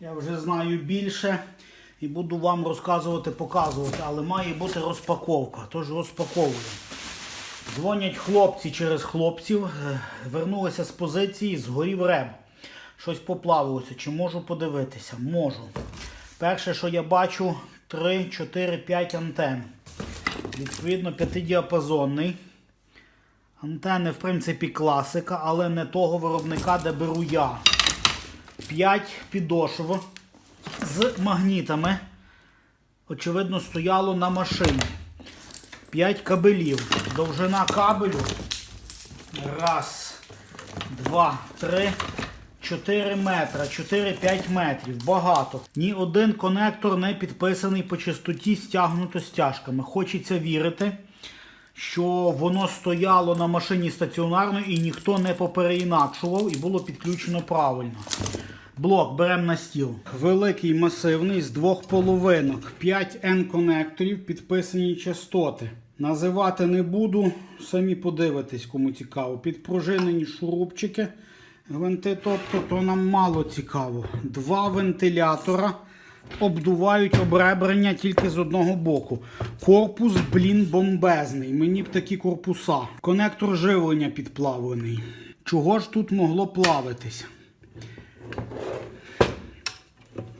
Я вже знаю більше і буду вам розказувати, показувати, але має бути розпаковка. Тож розпаковуємо. Дзвонять хлопці через хлопців, е, вернулися з позиції, згорів реб. Щось поплавилося. Чи можу подивитися? Можу. Перше, що я бачу, 3, 4, 5 антен. Відповідно, п'ятидіапазонний. Антени, в принципі, класика, але не того виробника, де беру я. 5 підошв з магнітами. Очевидно, стояло на машині. 5 кабелів. Довжина кабелю. Раз, два, три, 4 метра, 4-5 метрів. Багато. Ні один конектор не підписаний по частоті стягнуто стяжками. Хочеться вірити, що воно стояло на машині стаціонарно і ніхто не попереінакшував і було підключено правильно. Блок беремо на стіл. Великий масивний з двох половинок. 5 N-конекторів, підписані частоти. Називати не буду, самі подивитесь, кому цікаво. Підпружинені шурупчики. Гвинти, тобто, то нам мало цікаво. Два вентилятора обдувають обребрення тільки з одного боку. Корпус, блін, бомбезний. Мені б такі корпуса. Конектор живлення підплавлений. Чого ж тут могло плавитись?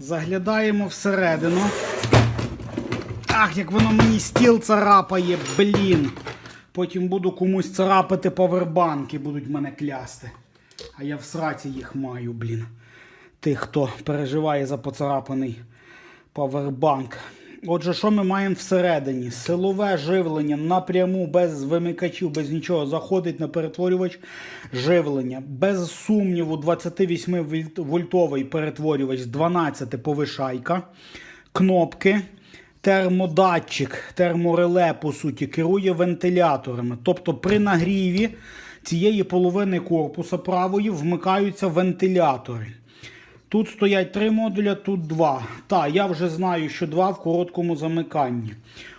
Заглядаємо всередину. Ах, як воно мені стіл царапає, блін. Потім буду комусь царапати павербанки, будуть мене клясти. А я в сраці їх маю, блін. Тих, хто переживає за поцарапаний павербанк. Отже, що ми маємо всередині? Силове живлення напряму, без вимикачів, без нічого. Заходить на перетворювач живлення. Без сумніву, 28-вольтовий перетворювач з 12 повишайка. Кнопки. Термодатчик, термореле, по суті, керує вентиляторами. Тобто при нагріві цієї половини корпуса правої вмикаються вентилятори. Тут стоять три модуля, тут два. Та, я вже знаю, що два в короткому замиканні.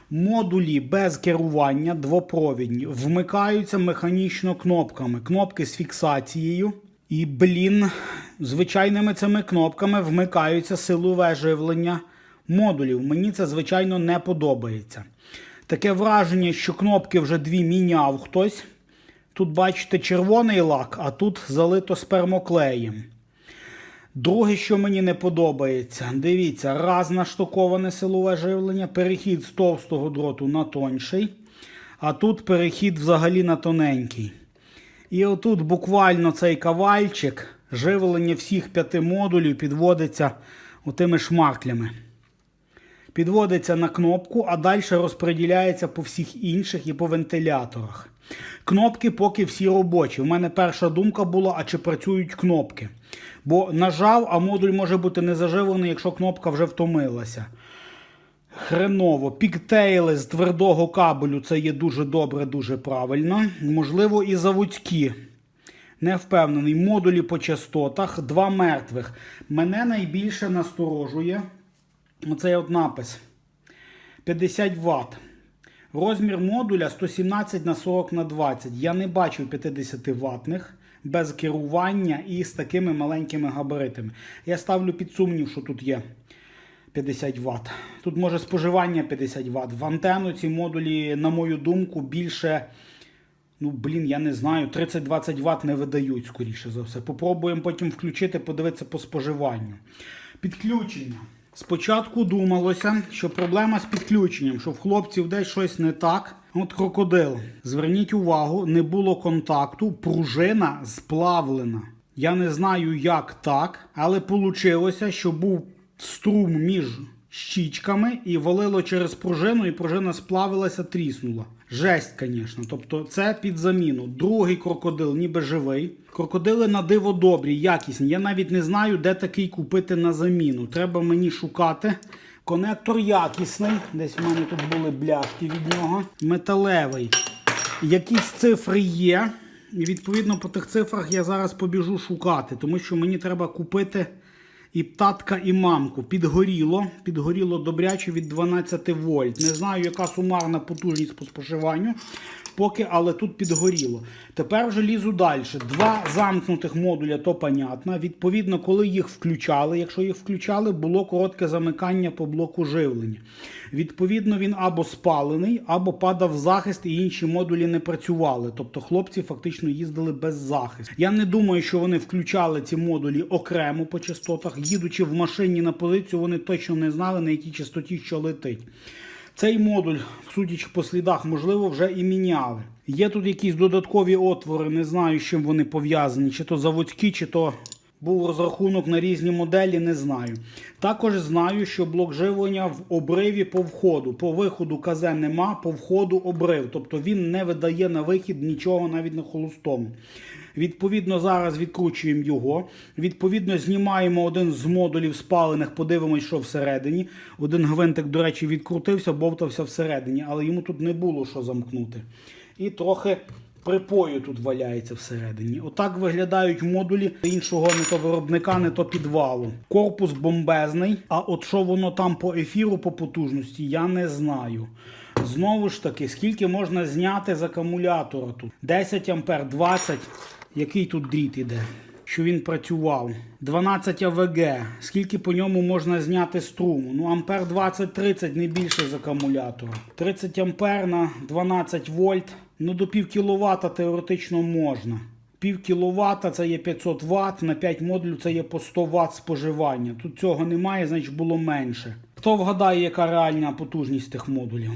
Модулі без керування, двопровідні, вмикаються механічно кнопками. Кнопки з фіксацією. І, блін, звичайними цими кнопками вмикаються силове живлення модулів. Мені це, звичайно, не подобається. Таке враження, що кнопки вже дві міняв хтось. Тут, бачите, червоний лак, а тут залито спермоклеєм. Друге, що мені не подобається, дивіться, раз наштуковане силове живлення, перехід з товстого дроту на тонший, а тут перехід взагалі на тоненький. І отут буквально цей кавальчик, живлення всіх п'яти модулів підводиться отими шмарклями. Підводиться на кнопку, а далі розподіляється по всіх інших і по вентиляторах. Кнопки поки всі робочі. У мене перша думка була, а чи працюють кнопки. Бо нажав, а модуль може бути не заживлений, якщо кнопка вже втомилася. Хреново. Піктейли з твердого кабелю це є дуже добре, дуже правильно. Можливо, і заводські. Не впевнений. Модулі по частотах, два мертвих. Мене найбільше насторожує оцей от напис 50 Вт. Розмір модуля 117 на 40 на 20. Я не бачив 50 ватних без керування і з такими маленькими габаритами. Я ставлю під сумнів, що тут є 50 Вт. Тут може споживання 50 Вт. В антенну ці модулі, на мою думку, більше. Ну, блін, я не знаю, 30-20 Вт не видають, скоріше за все. Попробуємо потім включити, подивитися по споживанню. Підключення. Спочатку думалося, що проблема з підключенням, що в хлопців десь щось не так. От крокодил. Зверніть увагу, не було контакту, пружина сплавлена. Я не знаю, як так, але вийшло, що був струм між щічками і валило через пружину, і пружина сплавилася, тріснула. Жесть, звісно. Тобто це під заміну. Другий крокодил, ніби живий. Крокодили на диво добрі, якісні. Я навіть не знаю, де такий купити на заміну. Треба мені шукати. Конектор якісний. Десь в мене тут були бляшки від нього. Металевий. Якісь цифри є. І відповідно по тих цифрах я зараз побіжу шукати, тому що мені треба купити і татка, і мамку. Підгоріло. Підгоріло добряче від 12 вольт. Не знаю, яка сумарна потужність по споживанню. Поки, але тут підгоріло. Тепер вже лізу далі. Два замкнутих модуля, то понятно. Відповідно, коли їх включали, якщо їх включали, було коротке замикання по блоку живлення. Відповідно, він або спалений, або падав захист, і інші модулі не працювали. Тобто хлопці фактично їздили без захисту. Я не думаю, що вони включали ці модулі окремо по частотах. Їдучи в машині на позицію, вони точно не знали, на якій частоті що летить. Цей модуль, судячи по слідах, можливо, вже і міняли. Є тут якісь додаткові отвори, не знаю, з чим вони пов'язані, чи то заводські, чи то був розрахунок на різні моделі, не знаю. Також знаю, що блок живлення в обриві по входу. По виходу КЗ нема, по входу обрив. Тобто він не видає на вихід нічого навіть на холостому. Відповідно, зараз відкручуємо його. Відповідно, знімаємо один з модулів спалених, подивимось, що всередині. Один гвинтик, до речі, відкрутився, бовтався всередині, але йому тут не було що замкнути. І трохи припою тут валяється всередині. Отак виглядають модулі іншого не то виробника, не то підвалу. Корпус бомбезний, а от що воно там по ефіру, по потужності, я не знаю. Знову ж таки, скільки можна зняти з акумулятора тут? 10 ампер, 20. Який тут дріт іде? Що він працював. 12 АВГ. Скільки по ньому можна зняти струму? Ну, ампер 20-30, не більше з акумулятора. 30 ампер на 12 вольт. Ну, до пів кіловата теоретично можна. Пів кіловата це є 500 Вт, на 5 модулів це є по 100 Вт споживання. Тут цього немає, значить було менше. Хто вгадає, яка реальна потужність тих модулів?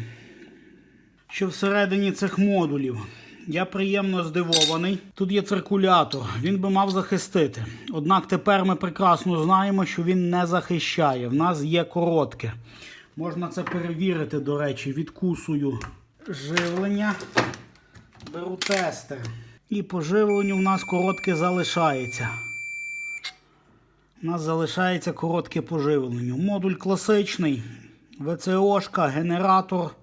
Що всередині цих модулів? Я приємно здивований. Тут є циркулятор, він би мав захистити. Однак тепер ми прекрасно знаємо, що він не захищає. В нас є коротке. Можна це перевірити, до речі, відкусую живлення. Беру тестер. І по живленню в нас коротке залишається. У нас залишається коротке по живленню. Модуль класичний, ВЦОшка, генератор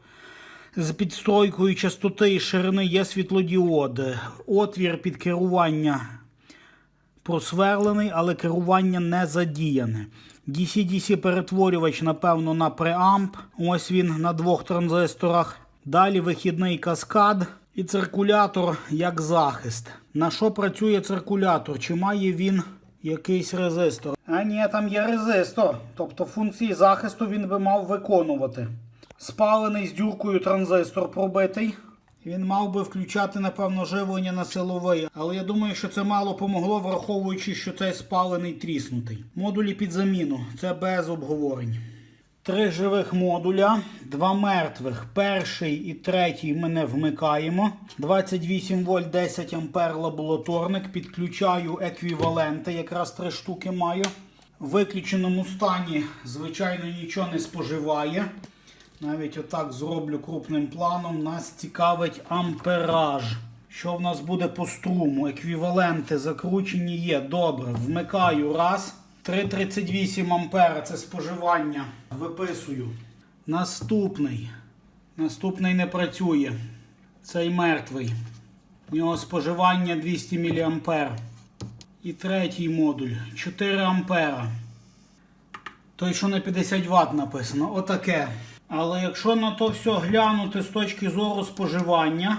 з підстройкою частоти і ширини є світлодіод. Отвір під керування просверлений, але керування не задіяне. DC-DC перетворювач, напевно, на преамп. Ось він на двох транзисторах. Далі вихідний каскад і циркулятор як захист. На що працює циркулятор? Чи має він якийсь резистор? А ні, там є резистор. Тобто функції захисту він би мав виконувати. Спалений з дюркою транзистор пробитий. Він мав би включати, напевно, живлення на силовий, але я думаю, що це мало помогло, враховуючи, що цей спалений тріснутий. Модулі під заміну, це без обговорень. Три живих модуля, два мертвих. Перший і третій ми не вмикаємо. 28 вольт 10 ампер лабораторник. Підключаю еквіваленти, якраз три штуки маю. В виключеному стані, звичайно, нічого не споживає. Навіть отак зроблю крупним планом. Нас цікавить ампераж. Що в нас буде по струму? Еквіваленти закручені є. Добре. Вмикаю раз. 3,38 ампера це споживання. Виписую. Наступний. Наступний не працює. Цей мертвий. У нього споживання 200 мА. І третій модуль 4 ампера. Той, що на 50 Вт написано. Отаке. Але якщо на то все глянути з точки зору споживання,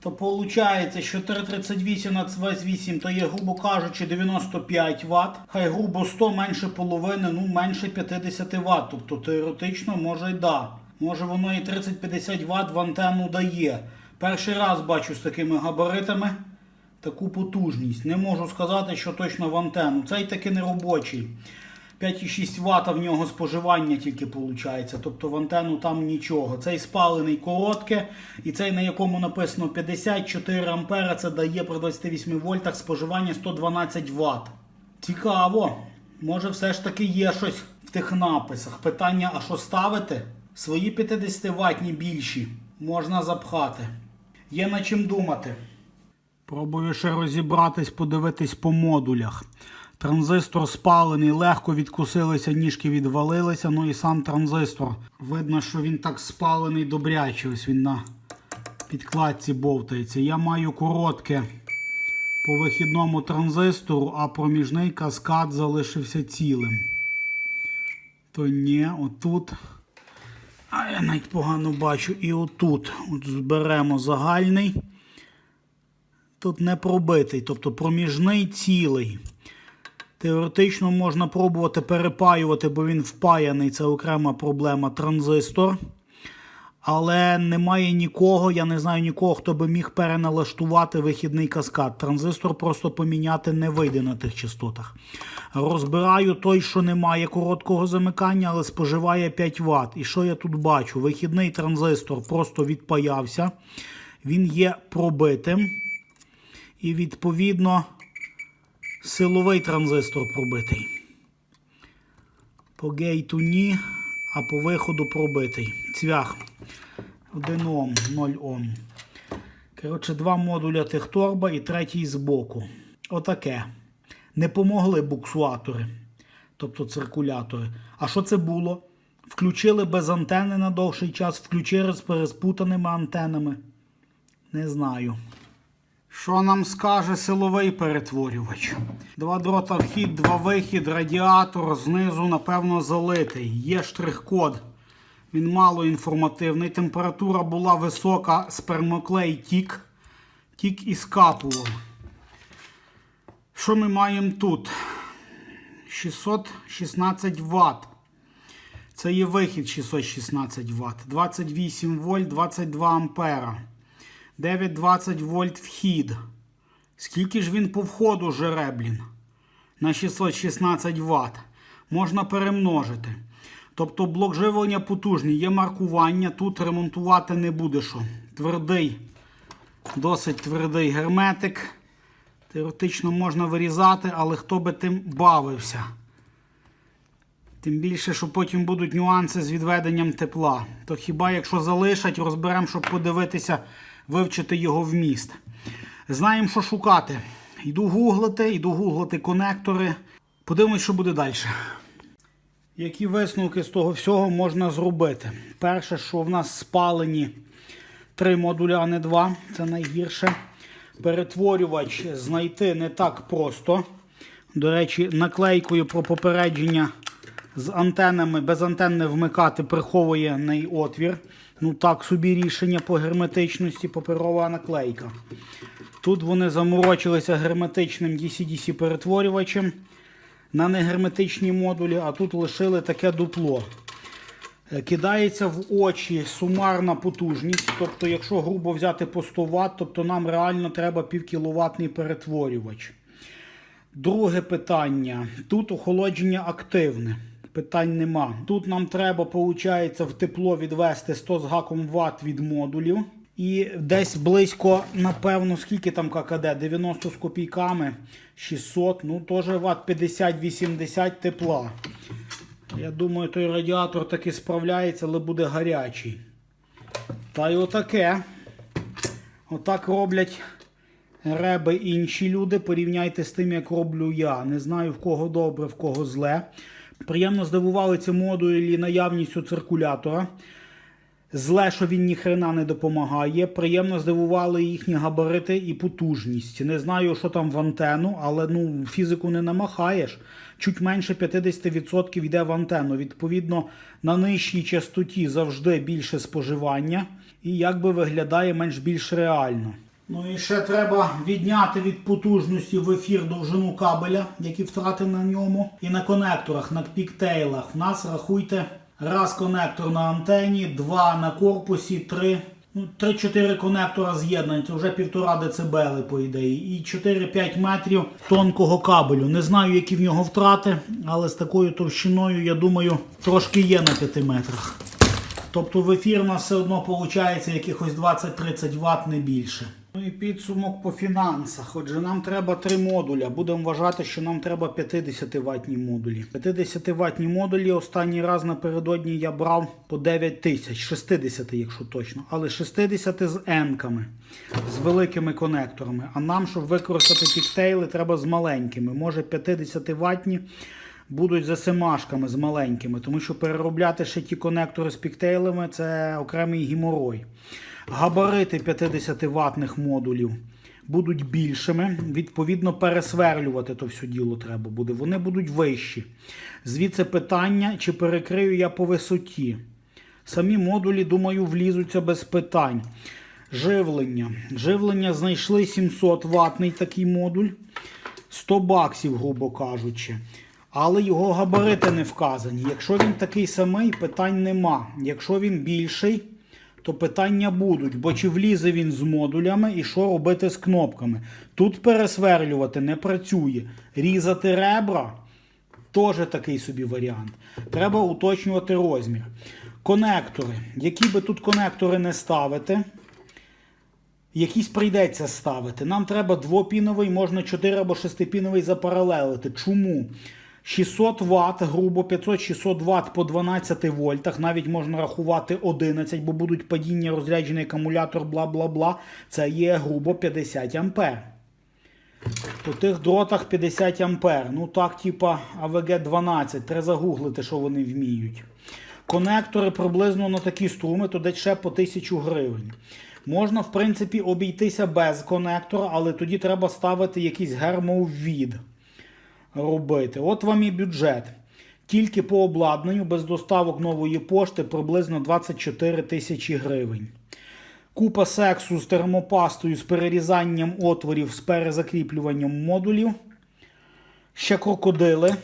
то виходить, що 338 на 28 то є, грубо кажучи, 95 Вт. Хай грубо 100 менше половини, ну менше 50 Вт. Тобто теоретично може й да. Може воно і 30-50 Вт в антенну дає. Перший раз бачу з такими габаритами таку потужність. Не можу сказати, що точно в антенну. Цей таки не робочий. 5,6 Вт в нього споживання тільки виходить. Тобто в антенну там нічого. Цей спалений коротке, і цей, на якому написано 54 ампера, це дає при 28 вольтах споживання 112 Вт. Цікаво. Може, все ж таки є щось в тих написах. Питання, а що ставити? Свої 50 ватні більші можна запхати. Є над чим думати. Пробую ще розібратись, подивитись по модулях. Транзистор спалений, легко відкусилися, ніжки відвалилися. Ну і сам транзистор. Видно, що він так спалений добряче. Ось він на підкладці бовтається. Я маю коротке по вихідному транзистору, а проміжний каскад залишився цілим. То ні, отут. А я навіть погано бачу. І отут от зберемо загальний. Тут не пробитий, тобто проміжний цілий. Теоретично можна пробувати перепаювати, бо він впаяний, це окрема проблема транзистор. Але немає нікого, я не знаю нікого, хто би міг переналаштувати вихідний каскад. Транзистор просто поміняти не вийде на тих частотах. Розбираю той, що не має короткого замикання, але споживає 5 Вт. І що я тут бачу? Вихідний транзистор просто відпаявся. Він є пробитим. І відповідно силовий транзистор пробитий. По гейту ні, а по виходу пробитий. Цвях. 1 Ом, 0 Ом. Коротше, два модуля техторба і третій збоку. Отаке. Не помогли буксуатори, тобто циркулятори. А що це було? Включили без антени на довший час, включили з переспутаними антенами. Не знаю. Що нам скаже силовий перетворювач? Два дрота вхід, два вихід, радіатор знизу, напевно, залитий. Є штрих-код. Він мало інформативний. Температура була висока, спермоклей тік. Тік і скапував. Що ми маємо тут? 616 Вт. Це є вихід 616 Вт. 28 вольт, 22 ампера. 920 вольт вхід. Скільки ж він по входу жере, блін? На 616 Вт. Можна перемножити. Тобто блок живлення потужний, є маркування, тут ремонтувати не буде що. Твердий, досить твердий герметик. Теоретично можна вирізати, але хто би тим бавився. Тим більше, що потім будуть нюанси з відведенням тепла. То хіба якщо залишать, розберемо, щоб подивитися, вивчити його вміст. Знаємо, що шукати. Йду гуглити, йду гуглити конектори. Подивимось, що буде далі. Які висновки з того всього можна зробити? Перше, що в нас спалені три модуля, а не два. Це найгірше. Перетворювач знайти не так просто. До речі, наклейкою про попередження з антенами, без антен не вмикати приховує неї отвір. Ну так собі рішення по герметичності, паперова наклейка. Тут вони заморочилися герметичним DC-DC перетворювачем на негерметичні модулі, а тут лишили таке дупло. Е, Кидається в очі сумарна потужність. Тобто, якщо грубо взяти по 100 Вт, тобто нам реально треба півкіловатний перетворювач. Друге питання. Тут охолодження активне. Питань нема. Тут нам треба, виходить, в тепло відвести 100 з гаком Вт від модулів. І десь близько, напевно, скільки там ККД? 90 з копійками, 600, ну теж Вт 50-80 тепла. Я думаю, той радіатор таки справляється, але буде гарячий. Та й отаке. Отак роблять реби інші люди. Порівняйте з тим, як роблю я. Не знаю, в кого добре, в кого зле. Приємно здивували ці модулі наявністю циркулятора. Зле, що він ніхрена не допомагає. Приємно здивували їхні габарити і потужність. Не знаю, що там в антенну, але ну, фізику не намахаєш. Чуть менше 50% йде в антенну. Відповідно, на нижчій частоті завжди більше споживання. І якби виглядає менш-більш реально. Ну і ще треба відняти від потужності в ефір довжину кабеля, які втрати на ньому. І на конекторах, на піктейлах. В нас рахуйте раз конектор на антені, два на корпусі, три. Ну, 3-4 конектора з'єднані, це вже півтора дБ, по ідеї, і 4-5 метрів тонкого кабелю. Не знаю, які в нього втрати, але з такою товщиною, я думаю, трошки є на 5 метрах. Тобто в ефір у нас все одно виходить якихось 20-30 Вт, не більше. Ну і підсумок по фінансах. Отже, нам треба три модуля. Будемо вважати, що нам треба 50 ватні модулі. 50 ватні модулі останній раз напередодні я брав по 9 тисяч, 60, якщо точно. Але 60 з енками, з великими конекторами. А нам, щоб використати піктейли, треба з маленькими. Може 50 ватні будуть за семашками з маленькими, тому що переробляти ще ті конектори з піктейлами це окремий геморой. Габарити 50 ватних модулів будуть більшими. Відповідно, пересверлювати то все діло треба буде. Вони будуть вищі. Звідси питання, чи перекрию я по висоті. Самі модулі, думаю, влізуться без питань. Живлення. Живлення знайшли 700 ватний такий модуль. 100 баксів, грубо кажучи. Але його габарити не вказані. Якщо він такий самий, питань нема. Якщо він більший, то питання будуть. Бо чи влізе він з модулями і що робити з кнопками. Тут пересверлювати не працює. Різати ребра теж такий собі варіант. Треба уточнювати розмір. Конектори. Які би тут конектори не ставити, якісь прийдеться ставити. Нам треба двопіновий, можна 4 або 6-піновий запаралелити. Чому? 600 Вт, грубо 500-600 Вт по 12 вольтах, навіть можна рахувати 11, бо будуть падіння, розряджений акумулятор, бла бла бла. Це є грубо 50 ампер. По тих дротах 50 ампер. Ну так, типа АВГ 12. Треба загуглити, що вони вміють. Конектори приблизно на такі струми, то десь по 1000 гривень. Можна, в принципі, обійтися без конектора, але тоді треба ставити якийсь гермоввід робити. От вам і бюджет. Тільки по обладнанню без доставок нової пошти приблизно 24 тисячі гривень. Купа сексу з термопастою, з перерізанням отворів, з перезакріплюванням модулів. Ще крокодили.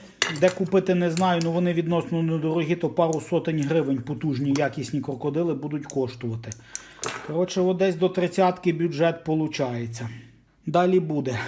Де купити не знаю, але вони відносно недорогі, то пару сотень гривень потужні якісні крокодили будуть коштувати. Коротше, от десь до 30 бюджет виходить. Далі буде.